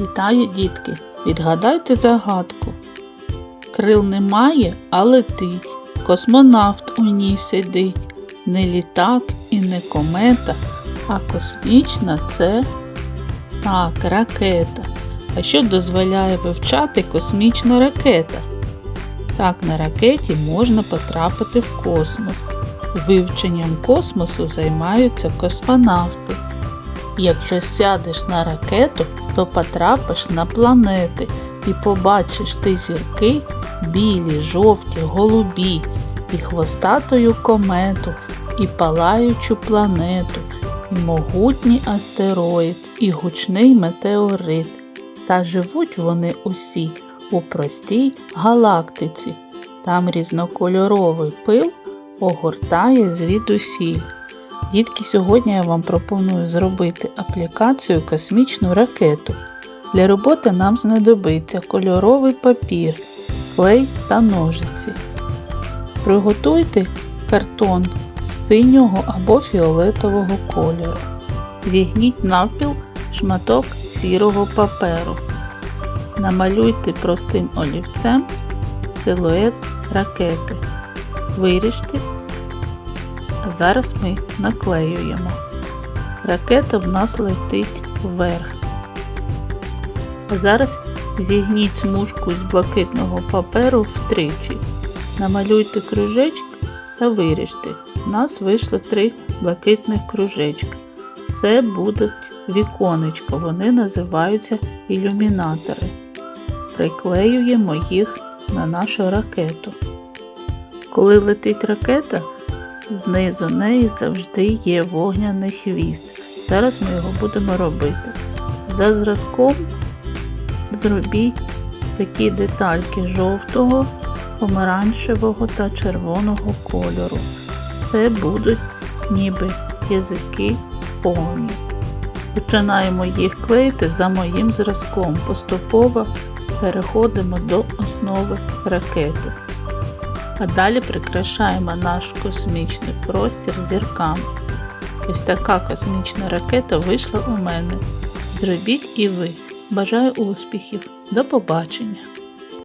Вітаю, дітки! Відгадайте загадку. Крил немає, а летить. Космонавт у ній сидить. Не літак і не комета, а космічна це так, ракета. А що дозволяє вивчати космічна ракета? Так, на ракеті можна потрапити в космос. Вивченням космосу займаються космонавти. Якщо сядеш на ракету, то потрапиш на планети і побачиш ти зірки білі, жовті, голубі, і хвостатою комету, і палаючу планету, і могутній астероїд, і гучний метеорит. Та живуть вони усі у простій галактиці. Там різнокольоровий пил огортає звідусіль. Дітки, сьогодні я вам пропоную зробити аплікацію космічну ракету. Для роботи нам знадобиться кольоровий папір, клей та ножиці. Приготуйте картон з синього або фіолетового кольору. Зігніть навпіл шматок сірого паперу. Намалюйте простим олівцем силует ракети. Виріжте а зараз ми наклеюємо. Ракета в нас летить вверх. А зараз зігніть смужку з блакитного паперу втричі. Намалюйте кружечок та виріжте. У нас вийшло три блакитних кружечка. Це будуть віконечко, вони називаються ілюмінатори. Приклеюємо їх на нашу ракету. Коли летить ракета, Знизу неї завжди є вогняний хвіст. Зараз ми його будемо робити. За зразком зробіть такі детальки жовтого, помаранчевого та червоного кольору. Це будуть ніби язики повні. Починаємо їх клеїти за моїм зразком. Поступово переходимо до основи ракети. А далі прикрашаємо наш космічний простір зірками. Ось така космічна ракета вийшла у мене. Зробіть і ви. Бажаю успіхів. До побачення!